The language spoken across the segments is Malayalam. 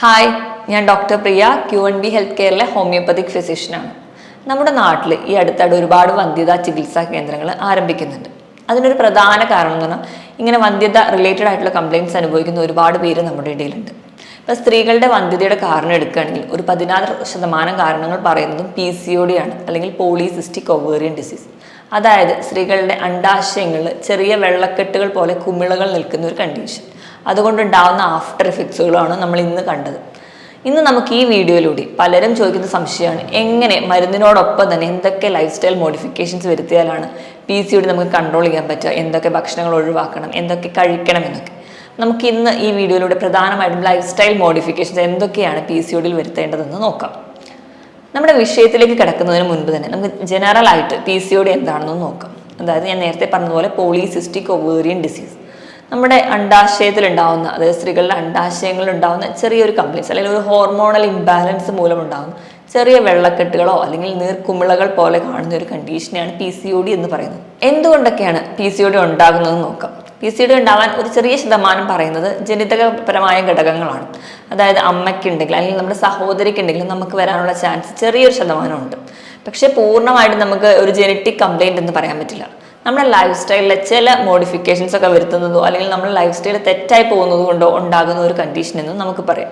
ഹായ് ഞാൻ doctor Priya Q N B health കെയറിലെ homoeopathic ഫിസിഷ്യനാണ് നമ്മുടെ നാട്ടിൽ ഈ അടുത്തായിട്ട് ഒരുപാട് വന്ധ്യതാ ചികിത്സാ കേന്ദ്രങ്ങൾ ആരംഭിക്കുന്നുണ്ട്. അതിനൊരു പ്രധാന കാരണം എന്ന് പറഞ്ഞാൽ ഇങ്ങനെ വന്ധ്യത റിലേറ്റഡ് ആയിട്ടുള്ള കംപ്ലയിന്റ്സ് അനുഭവിക്കുന്ന ഒരുപാട് പേര് നമ്മുടെ ഇടയിലുണ്ട്. ഇപ്പോൾ സ്ത്രീകളുടെ വന്ധ്യതയുടെ കാരണം എടുക്കുകയാണെങ്കിൽ ഒരു പതിനാറ് ശതമാനം കാരണങ്ങൾ പറയുന്നതും പി സി ഒ ഡി ആണ് അല്ലെങ്കിൽ പോളിസിസ്റ്റിക് ഒവേറിയൻ ഡിസീസ് അതായത് സ്ത്രീകളുടെ അണ്ടാശയങ്ങളിൽ ചെറിയ വെള്ളക്കെട്ടുകൾ പോലെ കുമിളകൾ നിൽക്കുന്ന ഒരു കണ്ടീഷൻ അതുകൊണ്ടുണ്ടാവുന്ന ആഫ്റ്റർ എഫക്ട്സുകളാണ് നമ്മൾ ഇന്ന് കണ്ടത്. ഇന്ന് നമുക്ക് ഈ വീഡിയോയിലൂടെ പലരും ചോദിക്കുന്ന സംശയമാണ് എങ്ങനെ മരുന്നിനോടൊപ്പം തന്നെ എന്തൊക്കെ ലൈഫ് സ്റ്റൈൽ മോഡിഫിക്കേഷൻസ് വരുത്തിയാലാണ് പി സി ഒടി നമുക്ക് കൺട്രോൾ ചെയ്യാൻ പറ്റുക എന്തൊക്കെ ഭക്ഷണങ്ങൾ ഒഴിവാക്കണം എന്തൊക്കെ കഴിക്കണം എന്നൊക്കെ. നമുക്ക് ഇന്ന് ഈ വീഡിയോയിലൂടെ പ്രധാനമായിട്ടും ലൈഫ് സ്റ്റൈൽ മോഡിഫിക്കേഷൻസ് എന്തൊക്കെയാണ് പി സി ഒടിയിൽ വരുത്തേണ്ടതെന്ന് നോക്കാം. നമ്മുടെ വിഷയത്തിലേക്ക് കിടക്കുന്നതിന് മുൻപ് തന്നെ നമുക്ക് ജനറൽ ആയിട്ട് പി സി ഒ എന്താണെന്ന് നോക്കാം. അതായത് ഞാൻ നേരത്തെ പറഞ്ഞതുപോലെ പോളിസിസ്റ്റിക് ഒവേറിയൻ ഡിസീസ് നമ്മുടെ അണ്ടാശയത്തിൽ ഉണ്ടാവുന്ന അതായത് സ്ത്രീകളുടെ അണ്ടാശയങ്ങളിൽ ഉണ്ടാവുന്ന ചെറിയൊരു കംപ്ലൈൻസ് അല്ലെങ്കിൽ ഒരു ഹോർമോണൽ ഇംബാലൻസ് മൂലം ഉണ്ടാകുന്ന ചെറിയ വെള്ളക്കെട്ടുകളോ അല്ലെങ്കിൽ നീർക്കുമിളകൾ പോലെ കാണുന്ന ഒരു കണ്ടീഷനെയാണ് പി സി ഒ ഡി എന്ന് പറയുന്നത്. എന്തുകൊണ്ടൊക്കെയാണ് പി സി ഒ ഡി ഉണ്ടാകുന്നത് നോക്കാം. പി സി ഡി ഉണ്ടാവാൻ ഒരു ചെറിയ ശതമാനം പറയുന്നത് ജനിതകപരമായ ഘടകങ്ങളാണ്. അതായത് അമ്മയ്ക്കുണ്ടെങ്കിൽ അല്ലെങ്കിൽ നമ്മുടെ സഹോദരിക്കുണ്ടെങ്കിലും നമുക്ക് വരാനുള്ള ചാൻസ് ചെറിയൊരു ശതമാനമുണ്ട്. പക്ഷേ പൂർണമായിട്ടും നമുക്ക് ഒരു ജനറ്റിക് കംപ്ലൈന്റ് എന്ന് പറയാൻ പറ്റില്ല. നമ്മുടെ ലൈഫ് സ്റ്റൈലിലെ ചില മോഡിഫിക്കേഷൻസ് ഒക്കെ വരുത്തുന്നതോ അല്ലെങ്കിൽ നമ്മുടെ ലൈഫ് സ്റ്റൈൽ തെറ്റായി പോകുന്നത് കൊണ്ടോ ഉണ്ടാകുന്ന ഒരു കണ്ടീഷൻ എന്ന് നമുക്ക് പറയാം.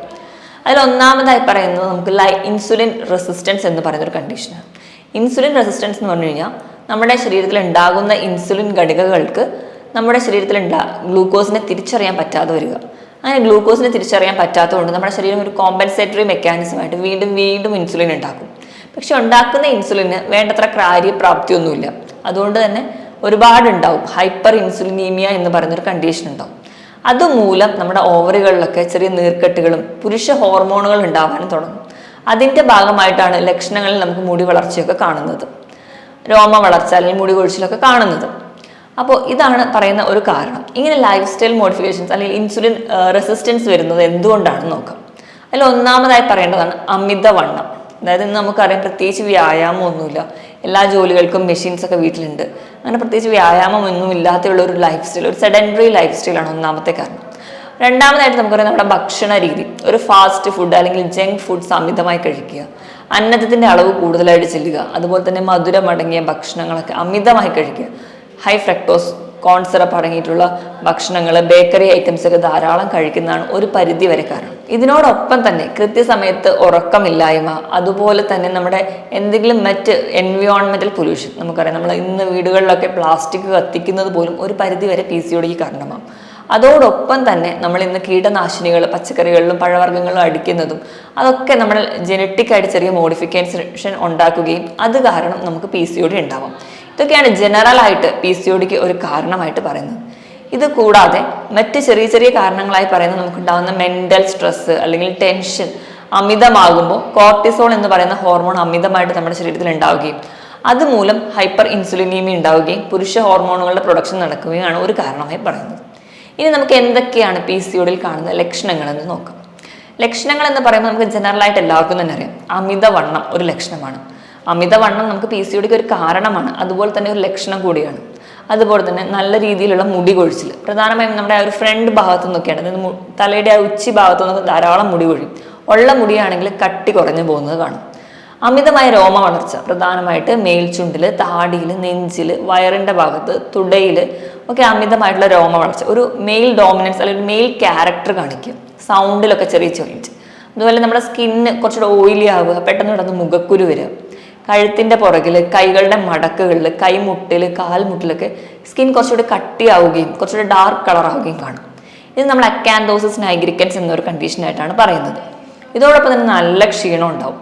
അതിൽ ഒന്നാമതായി പറയുന്നത് നമുക്ക് ലൈ ഇൻസുലിൻ റെസിസ്റ്റൻസ് എന്ന് പറയുന്ന ഒരു കണ്ടീഷനാണ് ഇൻസുലിൻ റെസിസ്റ്റൻസ് എന്ന് പറഞ്ഞു കഴിഞ്ഞാൽ നമ്മുടെ ശരീരത്തിൽ ഉണ്ടാകുന്ന ഇൻസുലിൻ ഘടികകൾക്ക് നമ്മുടെ ശരീരത്തിൽ ഉണ്ടാ ഗ്ലൂക്കോസിനെ തിരിച്ചറിയാൻ പറ്റാതെ വരിക. അങ്ങനെ ഗ്ലൂക്കോസിനെ തിരിച്ചറിയാൻ പറ്റാത്തതുകൊണ്ട് നമ്മുടെ ശരീരം ഒരു കോമ്പൻസേറ്ററി മെക്കാനിസമായിട്ട് വീണ്ടും വീണ്ടും ഇൻസുലിൻ ഉണ്ടാക്കും. പക്ഷെ ഉണ്ടാക്കുന്ന ഇൻസുലിന് വേണ്ടത്ര കാര്യപ്രാപ്തിയൊന്നുമില്ല. അതുകൊണ്ട് തന്നെ ഒരുപാട് ഉണ്ടാവും ഹൈപ്പർ ഇൻസുലിനീമിയ എന്ന് പറയുന്നൊരു കണ്ടീഷൻ ഉണ്ടാവും. അതുമൂലം നമ്മുടെ ഓവറികളിലൊക്കെ ചെറിയ നീർക്കെട്ടുകളും പുരുഷ ഹോർമോണുകൾ ഉണ്ടാവാനും തുടങ്ങും. അതിന്റെ ഭാഗമായിട്ടാണ് ലക്ഷണങ്ങളിൽ നമുക്ക് മുടി വളർച്ചയൊക്കെ കാണുന്നത്. രോമ വളർച്ച അല്ലെങ്കിൽ മുടി കൊഴിച്ചിലൊക്കെ കാണുന്നത്. അപ്പോൾ ഇതാണ് പറയുന്ന ഒരു കാരണം. ഇങ്ങനെ ലൈഫ് സ്റ്റൈൽ മോഡിഫിക്കേഷൻസ് അല്ലെങ്കിൽ ഇൻസുലിൻ റെസിസ്റ്റൻസ് വരുന്നത് എന്തുകൊണ്ടാണെന്ന് നോക്കാം. അതിൽ ഒന്നാമതായി പറയേണ്ടതാണ് അമിതവണ്ണം. അതായത് ഇന്ന് നമുക്കറിയാം പ്രത്യേകിച്ച് വ്യായാമം ഒന്നുമില്ല എല്ലാ ജോലികൾക്കും മെഷീൻസ് ഒക്കെ വീട്ടിലുണ്ട്. അങ്ങനെ പ്രത്യേകിച്ച് വ്യായാമം ഒന്നും ഇല്ലാത്തുള്ള ഒരു ലൈഫ് സ്റ്റൈൽ ഒരു സെഡൻഡറി ലൈഫ് സ്റ്റൈലാണ് ഒന്നാമത്തെ കാരണം. രണ്ടാമതായിട്ട് നമുക്കറിയാം നമ്മുടെ ഭക്ഷണ രീതി. ഒരു ഫാസ്റ്റ് ഫുഡ് അല്ലെങ്കിൽ ജങ്ക് ഫുഡ് അമിതമായി കഴിക്കുക. അന്നജത്തിന്റെ അളവ് കൂടുതലായിട്ട് ചെല്ലുക. അതുപോലെ തന്നെ മധുരമടങ്ങിയ ഭക്ഷണങ്ങളൊക്കെ അമിതമായി കഴിക്കുക. ഹൈ ഫ്രക്ടോസ് കോൺസിറപ്പ് അടങ്ങിയിട്ടുള്ള ഭക്ഷണങ്ങൾ ബേക്കറി ഐറ്റംസ് ഒക്കെ ധാരാളം കഴിക്കുന്നതാണ് ഒരു പരിധി വരെ കാരണം. ഇതിനോടൊപ്പം തന്നെ കൃത്യസമയത്ത് ഉറക്കമില്ലായ്മ അതുപോലെ തന്നെ നമ്മുടെ എന്തെങ്കിലും മറ്റ് എൻവയോൺമെന്റൽ പൊല്യൂഷൻ നമുക്കറിയാം നമ്മൾ ഇന്ന് വീടുകളിലൊക്കെ പ്ലാസ്റ്റിക് കത്തിക്കുന്നത് പോലും ഒരു പരിധി വരെ പി സി ഒടിക്ക് കാരണമാകും അതോടൊപ്പം തന്നെ നമ്മൾ ഇന്ന് കീടനാശിനികൾ പച്ചക്കറികളിലും പഴവർഗങ്ങളിലും അടിക്കുന്നതും അതൊക്കെ നമ്മൾ ജനറ്റിക് ആയിട്ട് ചെറിയ മോഡിഫിക്കേഷൻ ഉണ്ടാക്കുകയും അത് കാരണം നമുക്ക് പി സി ഉണ്ടാവാം. ഇതൊക്കെയാണ് ജനറൽ ആയിട്ട് പി സി ഒ ഡിക്ക് ഒരു കാരണമായിട്ട് പറയുന്നത്. ഇത് കൂടാതെ മറ്റ് ചെറിയ ചെറിയ കാരണങ്ങളായി പറയുന്നത് നമുക്കുണ്ടാകുന്ന മെന്റൽ സ്ട്രെസ് അല്ലെങ്കിൽ ടെൻഷൻ അമിതമാകുമ്പോൾ കോർട്ടിസോൾ എന്ന് പറയുന്ന ഹോർമോൺ അമിതമായിട്ട് നമ്മുടെ ശരീരത്തിൽ ഉണ്ടാവുകയും അതുമൂലം ഹൈപ്പർ ഇൻസുലിനീമി ഉണ്ടാവുകയും പുരുഷ ഹോർമോണുകളുടെ പ്രൊഡക്ഷൻ നടക്കുകയാണ് ഒരു കാരണമായി പറയുന്നത്. ഇനി നമുക്ക് എന്തൊക്കെയാണ് പി സി ഒടിയിൽ കാണുന്ന ലക്ഷണങ്ങൾ എന്ന് നോക്കാം. ലക്ഷണങ്ങൾ എന്ന് പറയുമ്പോൾ നമുക്ക് ജനറൽ ആയിട്ട് എല്ലാവർക്കും തന്നെ അറിയാം. അമിതവണ്ണം ഒരു ലക്ഷണമാണ്. അമിതവണ്ണം നമുക്ക് പി സി ഒരു കാരണമാണ്. അതുപോലെ തന്നെ ഒരു ലക്ഷണം കൂടിയാണ്. അതുപോലെ തന്നെ നല്ല രീതിയിലുള്ള മുടി കൊഴിച്ചിൽ പ്രധാനമായും നമ്മുടെ ആ ഒരു ഫ്രണ്ട് ഭാഗത്തു നിന്നൊക്കെയാണ്. അതായത് തലയുടെ ആ ഉച്ചി ഭാഗത്തു നിന്നൊക്കെ ധാരാളം മുടി കൊഴിയും. ഉള്ള മുടിയാണെങ്കിൽ കട്ടി കുറഞ്ഞു പോകുന്നത് കാണും. അമിതമായ രോമ വളർച്ച പ്രധാനമായിട്ട് മേൽചുണ്ടിൽ താടിയിൽ നെഞ്ചിൽ വയറിന്റെ ഭാഗത്ത് തുടയിൽ ഒക്കെ അമിതമായിട്ടുള്ള രോമ വളർച്ച ഒരു മെയിൽ ഡോമിനൻസ് അല്ലെങ്കിൽ മെയിൽ ക്യാരക്ടർ കാണിക്കും. സൗണ്ടിലൊക്കെ ചെറിയ ചെറിയ. അതുപോലെ നമ്മുടെ സ്കിന്ന് കുറച്ചുകൂടെ ഓയിലി ആവുക പെട്ടെന്ന് കിടന്ന് മുഖക്കുരു വരിക. കഴുത്തിന്റെ പുറകിൽ കൈകളുടെ മടക്കുകളിൽ കൈമുട്ടിൽ കാൽമുട്ടിലൊക്കെ സ്കിൻ കുറച്ചുകൂടി കട്ടിയാവുകയും കുറച്ചുകൂടി ഡാർക്ക് കളർ ആവുകയും കാണും. ഇത് നമ്മൾ അക്കാൻഡോസിസ് നൈഗ്രിക്കൻസ് എന്നൊരു കണ്ടീഷനായിട്ടാണ് പറയുന്നത്. ഇതോടൊപ്പം തന്നെ നല്ല ക്ഷീണം ഉണ്ടാവും.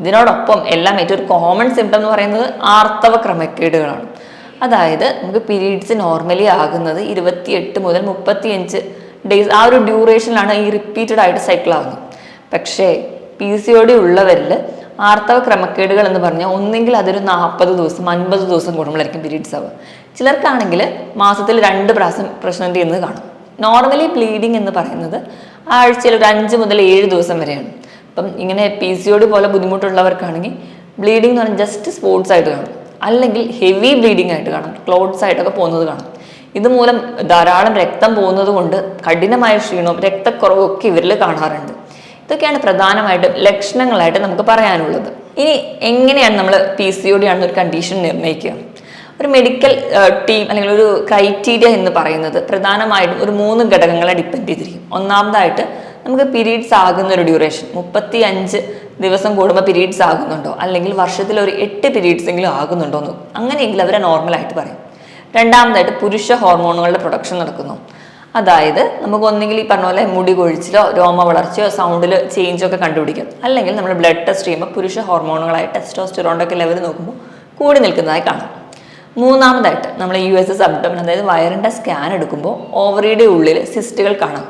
ഇതിനോടൊപ്പം എല്ലാം ഏറ്റവും ഒരു കോമൺ സിംറ്റം എന്ന് പറയുന്നത് ആർത്തവ ക്രമക്കേടുകളാണ് അതായത് നമുക്ക് പീരീഡ്സ് നോർമലി ആകുന്നത് ഇരുപത്തിയെട്ട് മുതൽ മുപ്പത്തിയഞ്ച് ഡേയ്സ് ആ ഒരു ഡ്യൂറേഷനിലാണ് ഈ റിപ്പീറ്റഡ് ആയിട്ട് സൈക്കിൾ ആകുന്നത് പക്ഷേ പി സി ഒ ഡി ഉള്ളവരിൽ ആർത്തവ ക്രമക്കേടുകൾ എന്ന് പറഞ്ഞാൽ ഒന്നെങ്കിൽ അതൊരു നാൽപ്പത് ദിവസം അൻപത് ദിവസം കൂടുമ്പോഴായിരിക്കും പീരീഡ്സ് ആവുക. ചിലർക്കാണെങ്കിൽ മാസത്തിൽ രണ്ട് പ്രാവശ്യം പ്രശ്നം ചെയ്യുന്നത് കാണും. നോർമലി ബ്ലീഡിങ് എന്ന് പറയുന്നത് ആഴ്ചയിൽ ഒരു അഞ്ച് മുതൽ ഏഴ് ദിവസം വരെയാണ്. അപ്പം ഇങ്ങനെ പി സി ഒ പോലെ ബുദ്ധിമുട്ടുള്ളവർക്കാണെങ്കിൽ ബ്ലീഡിംഗ് എന്ന് പറഞ്ഞാൽ ജസ്റ്റ് സ്പോർട്സ് ആയിട്ട് കാണും. അല്ലെങ്കിൽ ഹെവി ബ്ലീഡിംഗ് ആയിട്ട് കാണും. ക്ലോട്ട്സ് ആയിട്ടൊക്കെ പോകുന്നത് കാണും. ഇതുമൂലം ധാരാളം രക്തം പോകുന്നത് കൊണ്ട് കഠിനമായ ക്ഷീണവും രക്തക്കുറവും ഒക്കെ ഇവരിൽ കാണാറുണ്ട്. ഇതൊക്കെയാണ് പ്രധാനമായിട്ടും ലക്ഷണങ്ങളായിട്ട് നമുക്ക് പറയാനുള്ളത്. ഇനി എങ്ങനെയാണ് നമ്മൾ P C O D condition നിർണയിക്കുക? ഒരു മെഡിക്കൽ ടീം അല്ലെങ്കിൽ ഒരു ക്രൈറ്റീരിയ എന്ന് പറയുന്നത് പ്രധാനമായിട്ടും ഒരു മൂന്ന് ഘടകങ്ങളെ ഡിപ്പെൻഡ് ചെയ്തിരിക്കും. ഒന്നാമതായിട്ട് നമുക്ക് പീരീഡ്സ് ആകുന്ന ഒരു ഡ്യൂറേഷൻ മുപ്പത്തി അഞ്ച് ദിവസം കൂടുമ്പോൾ പീരീഡ്സ് ആകുന്നുണ്ടോ? അല്ലെങ്കിൽ വർഷത്തിൽ ഒരു എട്ട് പീരീഡ്സ് എങ്കിലും ആകുന്നുണ്ടോ എന്ന്. അങ്ങനെയെങ്കിൽ അവരെ നോർമലായിട്ട് പറയും. രണ്ടാമതായിട്ട് പുരുഷ ഹോർമോണുകളുടെ പ്രൊഡക്ഷൻ നടക്കുന്നു. അതായത് നമുക്ക് ഒന്നെങ്കിൽ ഈ പറഞ്ഞ പോലെ മുടി കൊഴിച്ചിലോ രോമ വളർച്ചയോ സൗണ്ടിൽ ചേഞ്ചോ ഒക്കെ കണ്ടുപിടിക്കും. അല്ലെങ്കിൽ നമ്മൾ ബ്ലഡ് ടെസ്റ്റ് ചെയ്യുമ്പോൾ പുരുഷ ഹോർമോണുകളായ ടെസ്റ്റോസ്റ്റിറോണിന്റെ ഒക്കെ ലെവൽ നോക്കുമ്പോൾ കൂടി നിൽക്കുന്നതായി കാണാം. മൂന്നാമതായിട്ട് നമ്മൾ യു എസ് എസ് അബ്ഡമൻ അതായത് വയറിന്റെ സ്കാൻ എടുക്കുമ്പോൾ ഓവറിയുടെ ഉള്ളിൽ സിസ്റ്റുകൾ കാണാം.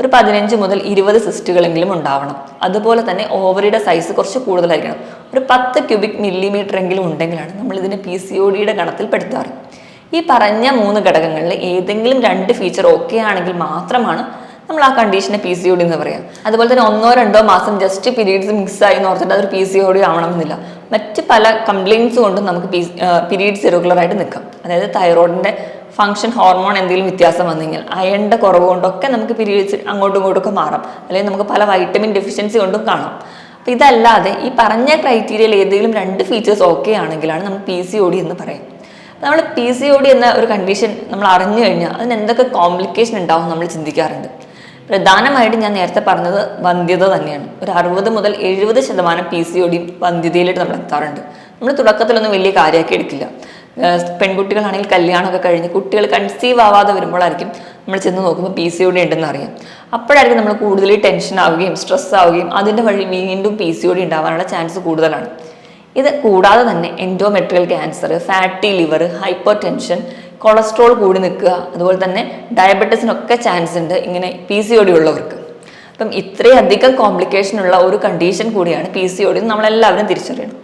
ഒരു പതിനഞ്ച് മുതൽ ഇരുപത് സിസ്റ്റുകളെങ്കിലും ഉണ്ടാവണം. അതുപോലെ തന്നെ ഓവറിയുടെ സൈസ് കുറച്ച് കൂടുതലായിരിക്കണം. ഒരു പത്ത് ക്യൂബിക് മില്ലിമീറ്റർ എങ്കിലും ഉണ്ടെങ്കിലാണ് നമ്മൾ ഇതിനെ പി സി ഒ ഡിയുടെ ഗണത്തിൽ പെടുത്താറ്. ഈ പറഞ്ഞ മൂന്ന് ഘടകങ്ങളിൽ ഏതെങ്കിലും രണ്ട് ഫീച്ചർ ഓക്കെ ആണെങ്കിൽ മാത്രമാണ് നമ്മൾ ആ കണ്ടീഷനെ പി സി ഒ ഡി എന്ന് പറയാം. അതുപോലെ തന്നെ ഒന്നോ രണ്ടോ മാസം ജസ്റ്റ് പീരീഡ്സ് ആയി എന്ന് ഓർത്തിട്ട് അതൊരു പി സി ഒ ഡി ആവണമെന്നില്ല. മറ്റ് പല കംപ്ലയിൻസ് കൊണ്ടും നമുക്ക് പി പീരീഡ്സ് ഇറഗുലർ ആയിട്ട് നിൽക്കാം. അതായത് തൈറോയിഡിന്റെ ഫംഗ്ഷൻ ഹോർമോൺ എന്തെങ്കിലും വ്യത്യാസം വന്നു കഴിഞ്ഞാൽ അയണിന്റെ കുറവ് കൊണ്ടൊക്കെ നമുക്ക് പീരീഡ്സ് അങ്ങോട്ടും ഇങ്ങോട്ടും ഒക്കെ മാറാം. അല്ലെങ്കിൽ നമുക്ക് പല വൈറ്റമിൻ ഡെഫിഷ്യൻസി കൊണ്ടും കാണാം. അപ്പം ഇതല്ലാതെ ഈ പറഞ്ഞ ക്രൈറ്റീരിയയിൽ ഏതെങ്കിലും രണ്ട് ഫീച്ചേഴ്സ് ഓക്കെ ആണെങ്കിലാണ് നമ്മൾ പി സി ഒ ഡി എന്ന് പറയും. നമ്മൾ പി സി ഒ ഡി എന്ന ഒരു കണ്ടീഷൻ നമ്മൾ അറിഞ്ഞു കഴിഞ്ഞാൽ അതിന് എന്തൊക്കെ കോംപ്ലിക്കേഷൻ ഉണ്ടാവും നമ്മൾ ചിന്തിക്കാറുണ്ട്. പ്രധാനമായിട്ടും ഞാൻ നേരത്തെ പറഞ്ഞത് വന്ധ്യത തന്നെയാണ്. ഒരു അറുപത് മുതൽ എഴുപത് ശതമാനം പി സി ഒ ഡി വന്ധ്യതയിലേക്ക് നമ്മൾ എത്താറുണ്ട്. നമ്മൾ തുടക്കത്തിലൊന്നും വലിയ കാര്യമാക്കി എടുക്കില്ല. പെൺകുട്ടികളാണെങ്കിൽ കല്യാണമൊക്കെ കഴിഞ്ഞ് കുട്ടികൾ കൺസീവ് ആവാതെ വരുമ്പോഴായിരിക്കും നമ്മൾ ചെന്ന് നോക്കുമ്പോൾ പി സി ഒ ഡി ഉണ്ടെന്ന് അറിയാം. അപ്പോഴായിരിക്കും നമ്മൾ കൂടുതൽ ടെൻഷൻ ആവുകയും സ്ട്രെസ് ആവുകയും അതിന്റെ വഴി വീണ്ടും പി സി ഒ ഡി ഉണ്ടാവാനുള്ള ചാൻസ് കൂടുതലാണ്. ഇത് കൂടാതെ തന്നെ endometrial cancer fatty liver hypertension cholesterol കൂടി നിൽക്കുക. അതുപോലെ തന്നെ ഡയബറ്റീസിനൊക്കെ ചാൻസ് ഉണ്ട് ഇങ്ങനെ പി സി ഒ ഡി ഉള്ളവർക്ക്. അപ്പം ഇത്രയധികം കോംപ്ലിക്കേഷൻ ഉള്ള ഒരു കണ്ടീഷൻ കൂടിയാണ് പി സി ഒ ഡി നമ്മളെല്ലാവരും തിരിച്ചറിയണം.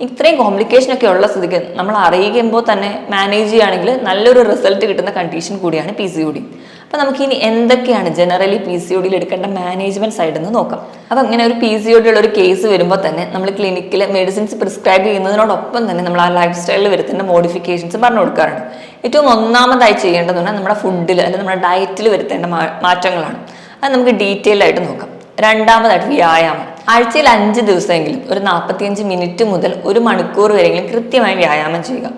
ഇത്രയും കോംപ്ലിക്കേഷൻ ഒക്കെ ഉള്ള സ്ഥിതിക്ക് നമ്മൾ അറിയിക്കുമ്പോൾ തന്നെ മാനേജ് ചെയ്യുകയാണെങ്കിൽ നല്ലൊരു റിസൾട്ട് കിട്ടുന്ന കണ്ടീഷൻ കൂടിയാണ് പി സി ഡി അപ്പം നമുക്ക് ഇനി എന്തൊക്കെയാണ് ജനറലി പി സി ഒ ഡിയിൽ എടുക്കേണ്ട മാനേജ്മെന്റ് സൈഡിൽ നിന്ന് നോക്കാം. അപ്പം ഇങ്ങനെ ഒരു പി സി ഒ ഒരു കേസ് വരുമ്പോൾ തന്നെ നമ്മൾ ക്ലിനിക്കിൽ മെഡിസിൻസ് പ്രിസ്ക്രൈബ് ചെയ്യുന്നതിനോടൊപ്പം തന്നെ നമ്മൾ ആ ലൈഫ് സ്റ്റൈലിൽ വരുത്തേണ്ട മോഡിഫിക്കേഷൻസ് പറഞ്ഞു കൊടുക്കാറുണ്ട്. ഏറ്റവും ഒന്നാമതായി ചെയ്യേണ്ടതെന്ന് പറഞ്ഞാൽ നമ്മുടെ ഫുഡിൽ അല്ലെങ്കിൽ നമ്മുടെ ഡയറ്റിൽ വരുത്തേണ്ട മാറ്റങ്ങളാണ്. അത് നമുക്ക് ഡീറ്റെയിൽ ആയിട്ട് നോക്കാം. രണ്ടാമതായിട്ട് വ്യായാമം. ആഴ്ചയിൽ അഞ്ച് ദിവസമെങ്കിലും ഒരു നാൽപ്പത്തിയഞ്ച് മിനിറ്റ് മുതൽ ഒരു മണിക്കൂർ വരെയെങ്കിലും കൃത്യമായി വ്യായാമം ചെയ്യുക.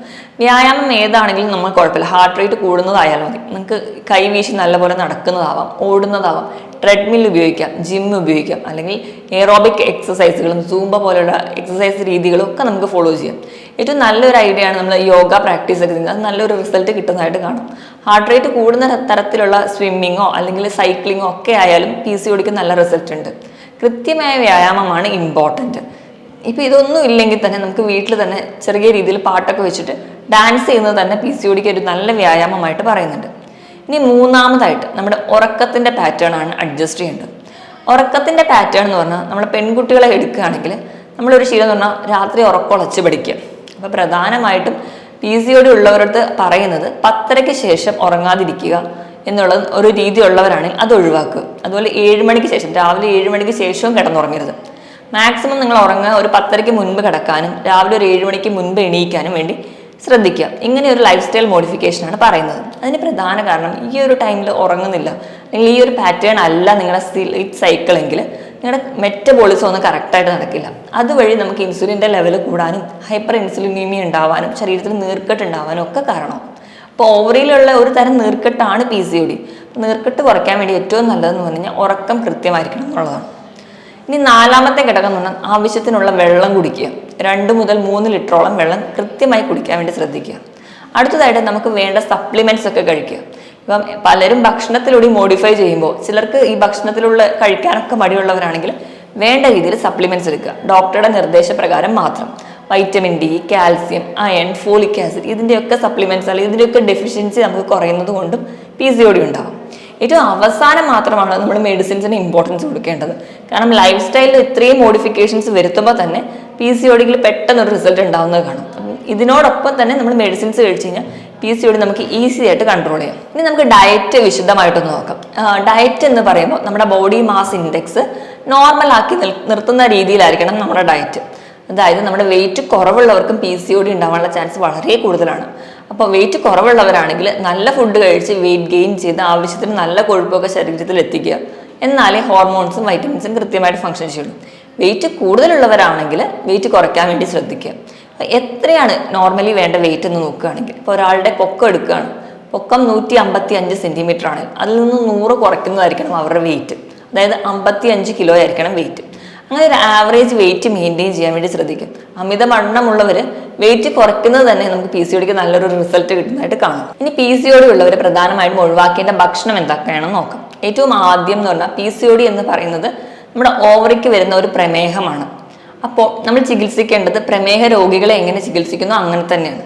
വ്യായാമം ഏതാണെങ്കിലും നമ്മൾ കുഴപ്പമില്ല. ഹാർട്ട് റേറ്റ് കൂടുന്നതായാലും മതി. നമുക്ക് കൈവീശി നല്ലപോലെ നടക്കുന്നതാവാം ഓടുന്നതാവാം ട്രെഡ്മിൽ ഉപയോഗിക്കാം ജിം ഉപയോഗിക്കാം അല്ലെങ്കിൽ എയറോബിക് എക്സസൈസുകളും സൂമ്പ പോലെയുള്ള എക്സസൈസ് രീതികളും ഒക്കെ നമുക്ക് ഫോളോ ചെയ്യാം. ഏറ്റവും നല്ലൊരു ഐഡിയ ആണ് നമ്മൾ യോഗ പ്രാക്ടീസ് ഒക്കെ ചെയ്യുന്നത്. അത് നല്ലൊരു റിസൾട്ട് കിട്ടുന്നതായിട്ട് കാണും. ഹാർട്ട് റേറ്റ് കൂടുന്ന തരത്തിലുള്ള സ്വിമ്മിങ്ങോ അല്ലെങ്കിൽ സൈക്ലിങ്ങോ ഒക്കെ ആയാലും പി സി ഒടിക്ക് നല്ല റിസൾട്ട് ഉണ്ട്. കൃത്യമായ വ്യായാമമാണ് ഇമ്പോർട്ടന്റ് ഇപ്പം ഇതൊന്നും ഇല്ലെങ്കിൽ തന്നെ നമുക്ക് വീട്ടിൽ തന്നെ ചെറിയ രീതിയിൽ പാട്ടൊക്കെ വെച്ചിട്ട് ഡാൻസ് ചെയ്യുന്നത് തന്നെ പി സി ഒടിക്ക് ഒരു നല്ല വ്യായാമമായിട്ട് പറയുന്നുണ്ട്. ഇനി മൂന്നാമതായിട്ട് നമ്മുടെ ഉറക്കത്തിന്റെ പാറ്റേൺ ആണ് അഡ്ജസ്റ്റ് ചെയ്യേണ്ടത്. ഉറക്കത്തിന്റെ പാറ്റേൺ എന്ന് പറഞ്ഞാൽ നമ്മുടെ പെൺകുട്ടികളെ എടുക്കുകയാണെങ്കിൽ നമ്മളൊരു ശീലം എന്ന് പറഞ്ഞാൽ രാത്രി ഉറക്കമുളച്ച് പഠിക്കുക. അപ്പോൾ പ്രധാനമായിട്ടും പി സി ഒടി ഉള്ളവരടുത്ത് പറയുന്നത് പത്തരയ്ക്ക് ശേഷം ഉറങ്ങാതിരിക്കുക. എന്നുള്ളത് ഒരു രീതി ഉള്ളവരാണെങ്കിൽ അത് ഒഴിവാക്കുക. അതുപോലെ ഏഴ് മണിക്ക് ശേഷം രാവിലെ ഏഴ് മണിക്ക് ശേഷവും കിടന്നുറങ്ങരുത്. മാക്സിമം നിങ്ങൾ ഉറങ്ങുക ഒരു പത്തരയ്ക്ക് മുൻപ് കിടക്കാനും രാവിലെ ഒരു ഏഴ് മണിക്ക് മുൻപ് എണീക്കാനും വേണ്ടി ശ്രദ്ധിക്കുക. ഇങ്ങനെ ഒരു ലൈഫ് സ്റ്റൈൽ മോഡിഫിക്കേഷനാണ് പറയുന്നത്. അതിന് പ്രധാന കാരണം ഈ ഒരു ടൈമിൽ ഉറങ്ങുന്നില്ല. അല്ലെങ്കിൽ ഈ ഒരു പാറ്റേൺ അല്ല നിങ്ങളുടെ സ്ലീപ്പ് സൈക്കിൾ എങ്കിൽ നിങ്ങളുടെ മെറ്റബോളിസം ഒന്നും കറക്റ്റായിട്ട് നടക്കില്ല. അതുവഴി നമുക്ക് ഇൻസുലിന്റെ ലെവൽ കൂടാനും ഹൈപ്പർ ഇൻസുലിനീമിയ ഉണ്ടാവാനും ശരീരത്തിൽ നീർക്കെട്ട് ഉണ്ടാവാനും ഒക്കെ കാരണം അപ്പോൾ ഓവറിയിലുള്ള ഒരു തരം നീർക്കെട്ടാണ് പി സി ഒ ഡി നീർക്കെട്ട് കുറയ്ക്കാൻ വേണ്ടി ഏറ്റവും നല്ലതെന്ന് പറഞ്ഞു കഴിഞ്ഞാൽ ഉറക്കം കൃത്യമായിരിക്കണം എന്നുള്ളതാണ്. ഇനി നാലാമത്തെ ഘടകം എന്ന് പറഞ്ഞാൽ ആവശ്യത്തിനുള്ള വെള്ളം കുടിക്കുക. രണ്ട് മുതൽ മൂന്ന് ലിറ്ററോളം വെള്ളം കൃത്യമായി കുടിക്കാൻ വേണ്ടി ശ്രദ്ധിക്കുക. അടുത്തതായിട്ട് നമുക്ക് വേണ്ട സപ്ലിമെന്റ്സ് ഒക്കെ കഴിക്കുക. ഇപ്പം പലരും ഭക്ഷണത്തിലൂടെ മോഡിഫൈ ചെയ്യുമ്പോൾ ചിലർക്ക് ഈ ഭക്ഷണത്തിലുള്ള കഴിക്കാനൊക്കെ മടിയുള്ളവരാണെങ്കിൽ വേണ്ട രീതിയിൽ സപ്ലിമെന്റ്സ് എടുക്കുക. ഡോക്ടറുടെ നിർദ്ദേശപ്രകാരം മാത്രം. Vitamin D calcium iron folic acid ഇതിന്റെയൊക്കെ സപ്ലിമെന്റ്സ് അല്ലെങ്കിൽ ഇതിന്റെയൊക്കെ ഡെഫിഷ്യൻസി നമുക്ക് കുറയുന്നത് കൊണ്ടും പി സി ഒ ഡി ഉണ്ടാകും ഏറ്റവും അവസാനം മാത്രമാണ് നമ്മൾ മെഡിസിൻസിന് ഇമ്പോർട്ടൻസ് കൊടുക്കേണ്ടത്. കാരണം ലൈഫ് സ്റ്റൈലിൽ ഇത്രയും മോഡിഫിക്കേഷൻസ് വരുത്തുമ്പോൾ തന്നെ പി സി ഒടിയിൽ പെട്ടെന്ന് ഒരു റിസൾട്ട് ഉണ്ടാവുന്നത് കാണും. ഇതിനോടൊപ്പം തന്നെ നമ്മൾ മെഡിസിൻസ് കഴിച്ച് കഴിഞ്ഞാൽ പി സി ഒടി നമുക്ക് ഈസി ആയിട്ട് കൺട്രോൾ ചെയ്യാം. ഇനി നമുക്ക് ഡയറ്റ് വിശദമായിട്ടൊന്ന് നോക്കാം. ഡയറ്റ് എന്ന് പറയുമ്പോൾ നമ്മുടെ ബോഡി മാസ് ഇൻഡെക്സ് നോർമൽ ആക്കി നിർത്തുന്ന രീതിയിലായിരിക്കണം നമ്മുടെ ഡയറ്റ് അതായത് നമ്മുടെ വെയിറ്റ് കുറവുള്ളവർക്കും പി സി ഒ ഡി ഉണ്ടാവാനുള്ള ചാൻസ് വളരെ കൂടുതലാണ്. അപ്പോൾ വെയിറ്റ് കുറവുള്ളവരാണെങ്കിൽ നല്ല ഫുഡ് കഴിച്ച് വെയിറ്റ് ഗെയിൻ ചെയ്ത് ആവശ്യത്തിന് നല്ല കൊഴുപ്പൊക്കെ ശരീരത്തിൽ എത്തിക്കുക. എന്നാലേ ഹോർമോൺസും വൈറ്റമിൻസും കൃത്യമായിട്ട് ഫങ്ഷൻ ചെയ്യുള്ളൂ. വെയിറ്റ് കൂടുതലുള്ളവരാണെങ്കിൽ വെയിറ്റ് കുറയ്ക്കാൻ വേണ്ടി ശ്രദ്ധിക്കുക. എത്രയാണ് നോർമലി വേണ്ട വെയിറ്റ് എന്ന് നോക്കുകയാണെങ്കിൽ ഇപ്പോൾ ഒരാളുടെ പൊക്കം എടുക്കുകയാണ്. പൊക്കം നൂറ്റി അമ്പത്തി അഞ്ച് സെന്റിമീറ്റർ ആണ്. അതിൽ നിന്ന് നൂറ് കുറയ്ക്കുന്നതായിരിക്കണം അവരുടെ വെയിറ്റ് അതായത് അമ്പത്തി അഞ്ച് കിലോ ആയിരിക്കണം വെയിറ്റ് അങ്ങനെ ഒരു ആവറേജ് വെയിറ്റ് മെയിന്റെയിൻ ചെയ്യാൻ വേണ്ടി ശ്രദ്ധിക്കും. അമിത വണ്ണമുള്ളവർ വെയിറ്റ് കുറയ്ക്കുന്നത് തന്നെ നമുക്ക് പി സി ഒടിക്ക് നല്ലൊരു റിസൾട്ട് കിട്ടുന്നതായിട്ട് കാണാം. ഇനി പി സി ഒടി ഉള്ളവർ പ്രധാനമായിട്ടും ഒഴിവാക്കേണ്ട ഭക്ഷണം എന്തൊക്കെയാണെന്ന് നോക്കാം. ഏറ്റവും ആദ്യം എന്ന് പറഞ്ഞാൽ പി സി ഒടി എന്ന് പറയുന്നത് നമ്മുടെ ഓവറിക്ക് വരുന്ന ഒരു പ്രമേഹമാണ്. അപ്പോൾ നമ്മൾ ചികിത്സിക്കേണ്ടത് പ്രമേഹ രോഗികളെ എങ്ങനെ ചികിത്സിക്കുന്നു? അങ്ങനെ തന്നെയാണ്.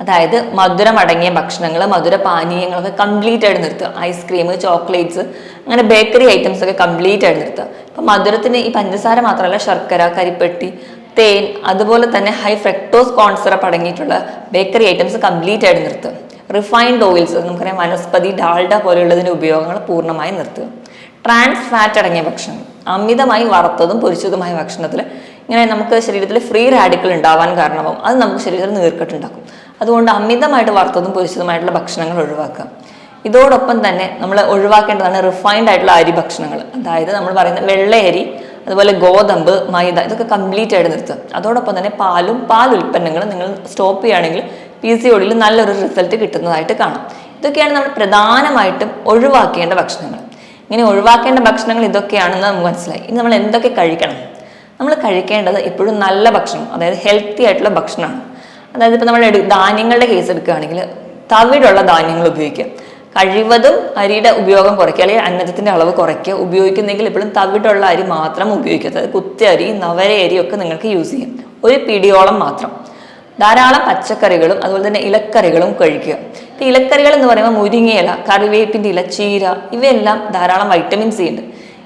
അതായത് മധുരമടങ്ങിയ ഭക്ഷണങ്ങൾ മധുര പാനീയങ്ങളൊക്കെ കംപ്ലീറ്റ് ആയിട്ട് നിർത്തുക. ഐസ്ക്രീം ചോക്ലേറ്റ്സ് അങ്ങനെ ബേക്കറി ഐറ്റംസ് ഒക്കെ കംപ്ലീറ്റ് ആയിട്ട് നിർത്തുക. ഇപ്പം മധുരത്തിന് ഈ പഞ്ചസാര മാത്രമല്ല ശർക്കര കരിപ്പെട്ടി തേൻ അതുപോലെ തന്നെ ഹൈ ഫ്രക്ടോസ് കോൺസിറപ്പ് അടങ്ങിയിട്ടുള്ള ബേക്കറി ഐറ്റംസ് കംപ്ലീറ്റ് ആയിട്ട് നിർത്തുക. റിഫൈൻഡ് ഓയിൽസ് നമുക്കറിയാം വനസ്പതി ഡാൾഡ പോലെയുള്ളതിന്റെ ഉപയോഗങ്ങൾ പൂർണമായി നിർത്തുക. ട്രാൻസ് ഫാറ്റ് അടങ്ങിയ ഭക്ഷണം അമിതമായി വറുത്തതും പൊരിച്ചതുമായ ഭക്ഷണത്തിൽ ഇങ്ങനെ നമുക്ക് ശരീരത്തിൽ ഫ്രീ റാഡിക്കൽ ഉണ്ടാവാൻ കാരണമാവും. അത് നമുക്ക് ശരീരത്തിൽ നീർക്കെട്ടുണ്ടാക്കും അതുകൊണ്ട് അമിതമായിട്ട് വറുത്തതും പൊരിച്ചതുമായിട്ടുള്ള ഭക്ഷണങ്ങൾ ഒഴിവാക്കുക. ഇതോടൊപ്പം തന്നെ നമ്മൾ ഒഴിവാക്കേണ്ടതാണ് റിഫൈൻഡ് ആയിട്ടുള്ള അരി ഭക്ഷണങ്ങൾ. അതായത് നമ്മൾ പറയുന്ന വെള്ളയരി അതുപോലെ ഗോതമ്പ് മൈദ ഇതൊക്കെ കംപ്ലീറ്റ് ആയിട്ട് നിർത്തുക. അതോടൊപ്പം തന്നെ പാലും പാൽ ഉൽപ്പന്നങ്ങളും നിങ്ങൾ സ്റ്റോപ്പ് ചെയ്യുകയാണെങ്കിൽ പി സി ഒടിയിൽ നല്ലൊരു റിസൾട്ട് കിട്ടുന്നതായിട്ട് കാണാം. ഇതൊക്കെയാണ് നമ്മൾ പ്രധാനമായിട്ടും ഒഴിവാക്കേണ്ട ഭക്ഷണങ്ങൾ. ഇങ്ങനെ ഒഴിവാക്കേണ്ട ഭക്ഷണങ്ങൾ ഇതൊക്കെയാണെന്ന് നമുക്ക് മനസ്സിലായി. ഇനി നമ്മൾ എന്തൊക്കെ കഴിക്കണം? നമ്മൾ കഴിക്കേണ്ടത് എപ്പോഴും നല്ല ഭക്ഷണം അതായത് ഹെൽത്തി ആയിട്ടുള്ള ഭക്ഷണമാണ്. അതായത് ഇപ്പോൾ നമ്മൾ ധാന്യങ്ങളുടെ കേസ് എടുക്കുകയാണെങ്കിൽ തവിടുള്ള ധാന്യങ്ങൾ ഉപയോഗിക്കുക കഴിവതും അരിയുടെ ഉപയോഗം കുറയ്ക്കുക അല്ലെങ്കിൽ അന്നജത്തിന്റെ അളവ് കുറയ്ക്കുക ഉപയോഗിക്കുന്നെങ്കിൽ എപ്പോഴും തവിടുള്ള അരി മാത്രം ഉപയോഗിക്കുക. അതായത് കുത്തി അരി നവര അരി ഒക്കെ നിങ്ങൾക്ക് യൂസ് ചെയ്യാം. ഒരു പിടിയോളം മാത്രം. ധാരാളം പച്ചക്കറികളും അതുപോലെ തന്നെ ഇലക്കറികളും കഴിക്കുക. ഇപ്പം ഇലക്കറികൾ എന്ന് പറയുമ്പോൾ മുരിങ്ങയില കറിവേപ്പിന്റെ ഇല ചീര ഇവയെല്ലാം ധാരാളം വൈറ്റമിൻ സി ഉണ്ട്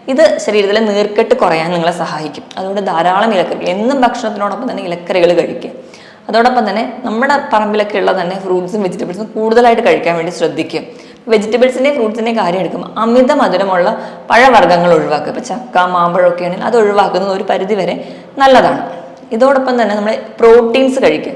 ഇത് ശരീരത്തിലെ നീർക്കെട്ട് കുറയാൻ നിങ്ങളെ സഹായിക്കും. അതുകൊണ്ട് ധാരാളം ഇലക്കറികൾ എന്നും ഭക്ഷണത്തിനോടൊപ്പം തന്നെ ഇലക്കറികൾ കഴിക്കുക. അതോടൊപ്പം തന്നെ നമ്മുടെ പറമ്പിലൊക്കെ ഉള്ള തന്നെ ഫ്രൂട്ട്സും വെജിറ്റബിൾസും കൂടുതലായിട്ട് കഴിക്കാൻ വേണ്ടി ശ്രദ്ധിക്കും. വെജിറ്റബിൾസിന്റെയും ഫ്രൂട്ട്സിന്റെയും കാര്യം എടുക്കുമ്പോൾ അമിത മധുരമുള്ള പഴവർഗങ്ങൾ ഒഴിവാക്കുക. ഇപ്പോൾ ചക്ക മാമ്പഴമൊക്കെ ആണെങ്കിൽ അത് ഒഴിവാക്കുന്നത് ഒരു പരിധി വരെ നല്ലതാണ്. ഇതോടൊപ്പം തന്നെ നമ്മൾ പ്രോട്ടീൻസ് കഴിക്കുക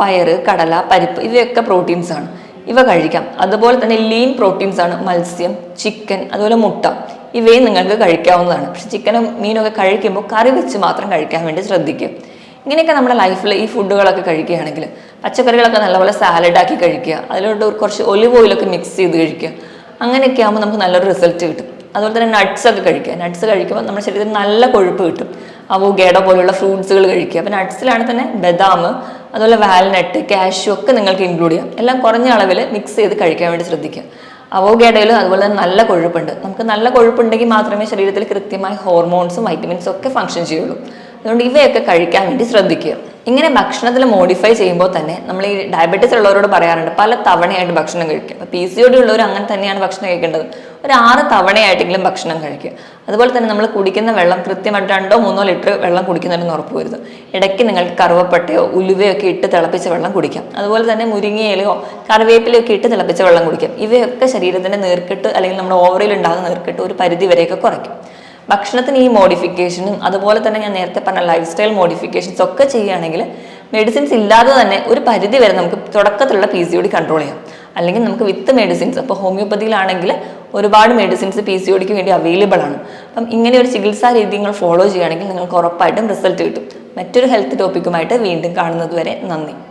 പയർ കടല പരിപ്പ് ഇവയൊക്കെ പ്രോട്ടീൻസ് ആണ്. ഇവ കഴിക്കാം. അതുപോലെ തന്നെ ലീൻ പ്രോട്ടീൻസ് ആണ്. മത്സ്യം ചിക്കൻ അതുപോലെ മുട്ട. ഇവയും നിങ്ങൾക്ക് കഴിക്കാവുന്നതാണ്. പക്ഷെ ചിക്കനും മീനും ഒക്കെ കഴിക്കുമ്പോൾ കറി വെച്ച് മാത്രം കഴിക്കാൻ വേണ്ടി ശ്രദ്ധിക്കുക ഇങ്ങനെയൊക്കെ നമ്മുടെ ലൈഫിൽ ഈ ഫുഡുകളൊക്കെ കഴിക്കുകയാണെങ്കിൽ പച്ചക്കറികളൊക്കെ നല്ലപോലെ സാലഡ് ആക്കി കഴിക്കുക അതിലോട്ട് കുറച്ച് ഒലിവ് ഓയിലൊക്കെ മിക്സ് ചെയ്ത് കഴിക്കുക അങ്ങനെയൊക്കെ ആകുമ്പോൾ നമുക്ക് നല്ലൊരു റിസൾട്ട് കിട്ടും. അതുപോലെ തന്നെ നട്ട്സ് ഒക്കെ കഴിക്കുക. നട്ട്സ് കഴിക്കുമ്പോൾ നമ്മുടെ ശരീരത്തിന് നല്ല കൊഴുപ്പ് കിട്ടും. അവോഗേഡ പോലുള്ള ഫ്രൂട്ട്സുകൾ കഴിക്കുക. അപ്പോൾ നട്ട്സിലാണ് തന്നെ ബദാം അതുപോലെ വാൽനട്ട് കാഷ്യൂ ഒക്കെ നിങ്ങൾക്ക് ഇൻക്ലൂഡ് ചെയ്യാം. എല്ലാം കുറഞ്ഞ അളവിൽ മിക്സ് ചെയ്ത് കഴിക്കാൻ വേണ്ടി ശ്രദ്ധിക്കുക. അവോഗേഡയിലും അതുപോലെ തന്നെ നല്ല കൊഴുപ്പുണ്ട്. നമുക്ക് നല്ല കൊഴുപ്പുണ്ടെങ്കിൽ മാത്രമേ ശരീരത്തിൽ കൃത്യമായ ഹോർമോൺസും വൈറ്റമിൻസും ഒക്കെ ഫങ്ഷൻ ചെയ്യുള്ളൂ. അതുകൊണ്ട് ഇവയൊക്കെ കഴിക്കാൻ വേണ്ടി ശ്രദ്ധിക്കുക. ഇങ്ങനെ ഭക്ഷണത്തിൽ മോഡിഫൈ ചെയ്യുമ്പോൾ തന്നെ നമ്മൾ ഈ ഡയബറ്റീസ് ഉള്ളവരോട് പറയാറുണ്ട് പല തവണയായിട്ട് ഭക്ഷണം കഴിക്കുക. അപ്പോൾ പി സി ഒ ഡി ഉള്ളവർ അങ്ങനെ തന്നെയാണ് ഭക്ഷണം കഴിക്കേണ്ടത്. ഒരു ആറ് തവണയായിട്ടെങ്കിലും ഭക്ഷണം കഴിക്കുക. അതുപോലെ തന്നെ നമ്മൾ കുടിക്കുന്ന വെള്ളം കൃത്യമായിട്ട് രണ്ടോ മൂന്നോ ലിറ്റർ വെള്ളം കുടിക്കുന്നുണ്ടെന്ന് ഉറപ്പ് വരുത് ഇടയ്ക്ക് നിങ്ങൾക്ക് കറുവപ്പട്ടയോ ഉലുവയോ ഒക്കെ ഇട്ട് തിളപ്പിച്ച വെള്ളം കുടിക്കാം. അതുപോലെ തന്നെ മുരിങ്ങയിലയോ കറിവേപ്പിലയോ ഒക്കെ ഇട്ട് തിളപ്പിച്ച വെള്ളം കുടിക്കാം. ഇവയൊക്കെ ശരീരത്തിന്റെ നീർക്കെട്ട് അല്ലെങ്കിൽ നമ്മുടെ ഓവറിൽ ഉണ്ടാകുന്ന നീർക്കെട്ട് ഒരു പരിധി വരെയൊക്കെ കുറയ്ക്കും. ഭക്ഷണത്തിന് ഈ മോഡിഫിക്കേഷനും അതുപോലെ തന്നെ ഞാൻ നേരത്തെ പറഞ്ഞ ലൈഫ് സ്റ്റൈൽ മോഡിഫിക്കേഷൻസ് ഒക്കെ ചെയ്യുകയാണെങ്കിൽ മെഡിസിൻസ് ഇല്ലാതെ തന്നെ ഒരു പരിധി വരെ നമുക്ക് തുടക്കത്തിലുള്ള P C O D control ചെയ്യാം. അല്ലെങ്കിൽ നമുക്ക് വിത്ത് മെഡിസിൻസ് അപ്പോൾ ഹോമിയോപ്പതിയിലാണെങ്കിൽ ഒരുപാട് മെഡിസിൻസ് പി സി ഒ ഡിക്ക് വേണ്ടി അവൈലബിൾ ആണ്. അപ്പം ഇങ്ങനെ ഒരു ചികിത്സാ രീതി നിങ്ങൾ ഫോളോ ചെയ്യുകയാണെങ്കിൽ നിങ്ങൾക്ക് ഉറപ്പായിട്ടും റിസൾട്ട് കിട്ടും. മറ്റൊരു ഹെൽത്ത് ടോപ്പിക്കുമായിട്ട് വീണ്ടും കാണുന്നത് വരെ നന്ദി.